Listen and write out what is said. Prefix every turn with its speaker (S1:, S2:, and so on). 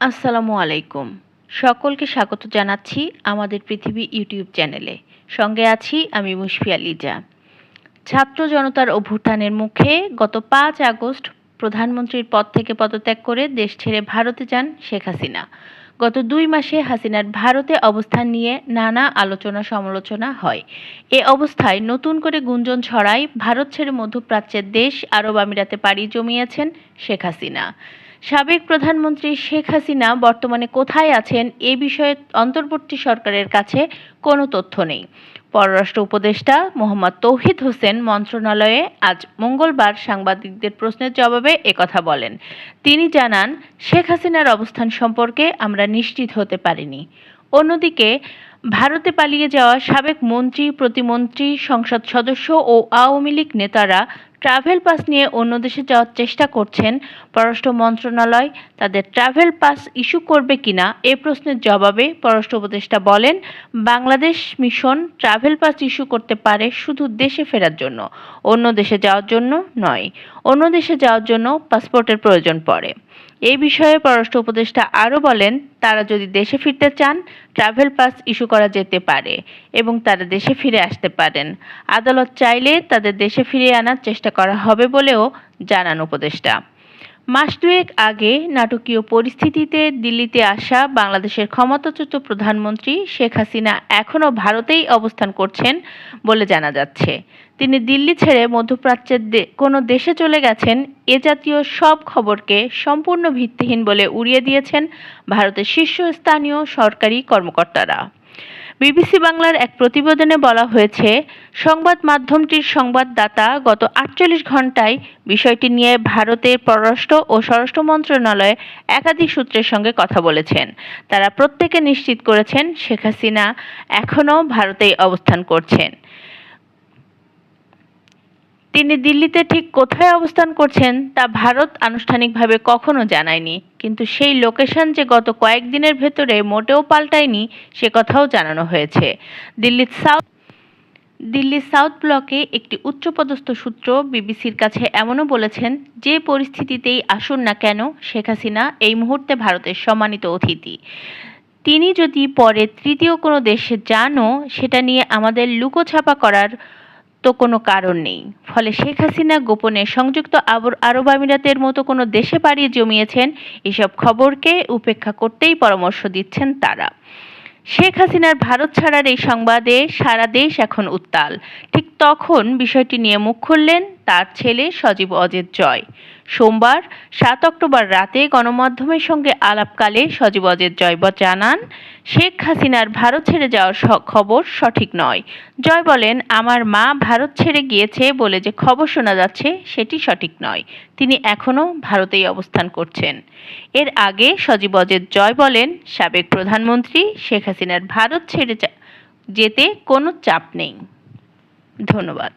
S1: আসসালামু আলাইকুম। সকলকে স্বাগত জানাচ্ছি আমাদের পৃথিবী ইউটিউব চ্যানেলে। সঙ্গে আছি আমি মুশফিয়া লিজা। ছাত্র জনতার অভ্যুত্থানের মুখে গত পাঁচ আগস্ট প্রধানমন্ত্রীর পদ থেকে পদত্যাগ করে দেশ ছেড়ে ভারতে যান শেখ হাসিনা। গত দুই মাসে হাসিনার ভারতে অবস্থান নিয়ে নানা আলোচনা সমালোচনা হয়। এ অবস্থায় নতুন করে গুঞ্জন ছড়ায় ভারত ছেড়ে মধ্যপ্রাচ্যের দেশ আরব আমিরাতে পাড়ি জমিয়েছেন শেখ হাসিনা। সাবেক প্রধানমন্ত্রী শেখ হাসিনা বর্তমানে কোথায় আছেন এ বিষয়ে অন্তর্বর্তী সরকারের কাছে কোনো তথ্য নেই। পররাষ্ট্র উপদেষ্টা মোহাম্মদ তৌহিদ হোসেন মন্ত্রণালয়ে আজ মঙ্গলবার সাংবাদিকদের প্রশ্নের জবাবে একথা বলেন। তিনি জানান, শেখ হাসিনার অবস্থান সম্পর্কে আমরা নিশ্চিত হতে পারিনি। অন্যদিকে, ভারতে পালিয়ে যাওয়া সাবেক মন্ত্রী, প্রতিমন্ত্রী, সংসদ সদস্য ও আওয়ামী লীগ নেতারা ট্রাভেল পাস নিয়ে অন্য দেশে যাওয়ার চেষ্টা করছেন পররাষ্ট্র মন্ত্রণালয়। তাদের ট্রাভেল পাস ইস্যু করবে কিনা এ প্রশ্নের জবাবে পররাষ্ট্র উপদেষ্টা বলেন, Bangladesh mission travel pass issue করতে পারে শুধু দেশে ফেরার জন্য, অন্য দেশে যাওয়ার জন্য নয়। অন্য দেশে যাওয়ার জন্য পাসপোর্টের প্রয়োজন পড়ে। এই বিষয়ে পররাষ্ট্র উপদেষ্টা আরও বলেন, তারা যদি দেশে ফিরতে চান, ট্রাভেল পাস ইস্যু করা যেতে পারে এবং তারা দেশে ফিরে আসতে পারেন। আদালত চাইলে তাদের দেশে ফিরিয়ে আনার চেষ্টা করা হবে বলেও জানান উপদেষ্টা। মাস দুয়েক আগে নাটকীয় পরিস্থিতিতে দিল্লিতে আসা বাংলাদেশের ক্ষমতাচ্যুত প্রধানমন্ত্রী শেখ হাসিনা এখনও ভারতেই অবস্থান করছেন বলে জানা যাচ্ছে। তিনি দিল্লি ছেড়ে মধ্যপ্রাচ্যের কোনো দেশে চলে গেছেন এ জাতীয় সব খবরকে সম্পূর্ণ ভিত্তিহীন বলে উড়িয়ে দিয়েছেন ভারতের শীর্ষস্থানীয় সরকারি কর্মকর্তারা। বিবিসি বাংলার এক প্রতিবেদনে বলা হয়েছে, সংবাদ মাধ্যমটির সংবাদদাতা গত আটচল্লিশ ঘন্টায় বিষয়টি নিয়ে ভারতের পররাষ্ট্র ও স্বরাষ্ট্র মন্ত্রণালয়ে একাধিক সূত্রের সঙ্গে কথা বলেছেন। তারা প্রত্যেকে নিশ্চিত করেছেন, শেখ হাসিনা এখনও ভারতেই অবস্থান করছেন। তিনি দিল্লিতে ঠিক কোথায় অবস্থান করছেন তা ভারত আনুষ্ঠানিকভাবে কখনো জানায়নি। কিন্তু সেই লোকেশন যে গত কয়েকদিনের ভেতরে মোটেও পাল্টায়নি, সে কথাও জানানো হয়েছে। দিল্লির সাউথ দিল্লির সাউথ ব্লকে একটি উচ্চপদস্থ সূত্র বিবিসির কাছে এমনও বলেছেন, যে পরিস্থিতিতেই আসুন না কেন, শেখ হাসিনা এই মুহূর্তে ভারতের সম্মানিত অতিথি। তিনি যদি পরে তৃতীয় কোনো দেশে যানও, সেটা নিয়ে আমাদের লুকোছাপা করার তো কোনো কারণ নেই। ফলে শেখ হাসিনা গোপনে সংযুক্ত আবর আরব আমিরাতের মতো কোনো দেশে পাড়িয়ে জমিয়েছেন, এসব খবরকে উপেক্ষা করতেই পরামর্শ দিচ্ছেন তারা। শেখ হাসিনার ভারত ছাড়ার এই সংবাদে সারা দেশ এখন উত্তাল। ঠিক তখন বিষয়টি নিয়ে মুখ খুললেন তার ছেলে সজীব অজিত জয়। সোমবার সাত অক্টোবর রাতে গণমাধ্যমের সঙ্গে আলাপকালে সজীব অজিত জয় জানান, শেখ হাসিনার ভারত ছেড়ে যাওয়ার খবর সঠিক নয়। জয় বলেন, আমার মা ভারত ছেড়ে গিয়েছে বলে যে খবর শোনা যাচ্ছে সেটি সঠিক নয়। তিনি এখনও ভারতেই অবস্থান করছেন। এর আগে সজীব অজিত জয় বলেন, সাবেক প্রধানমন্ত্রী শেখ হাসিনার ভারত ছেড়ে যেতে কোনো চাপ নেই। ধন্যবাদ।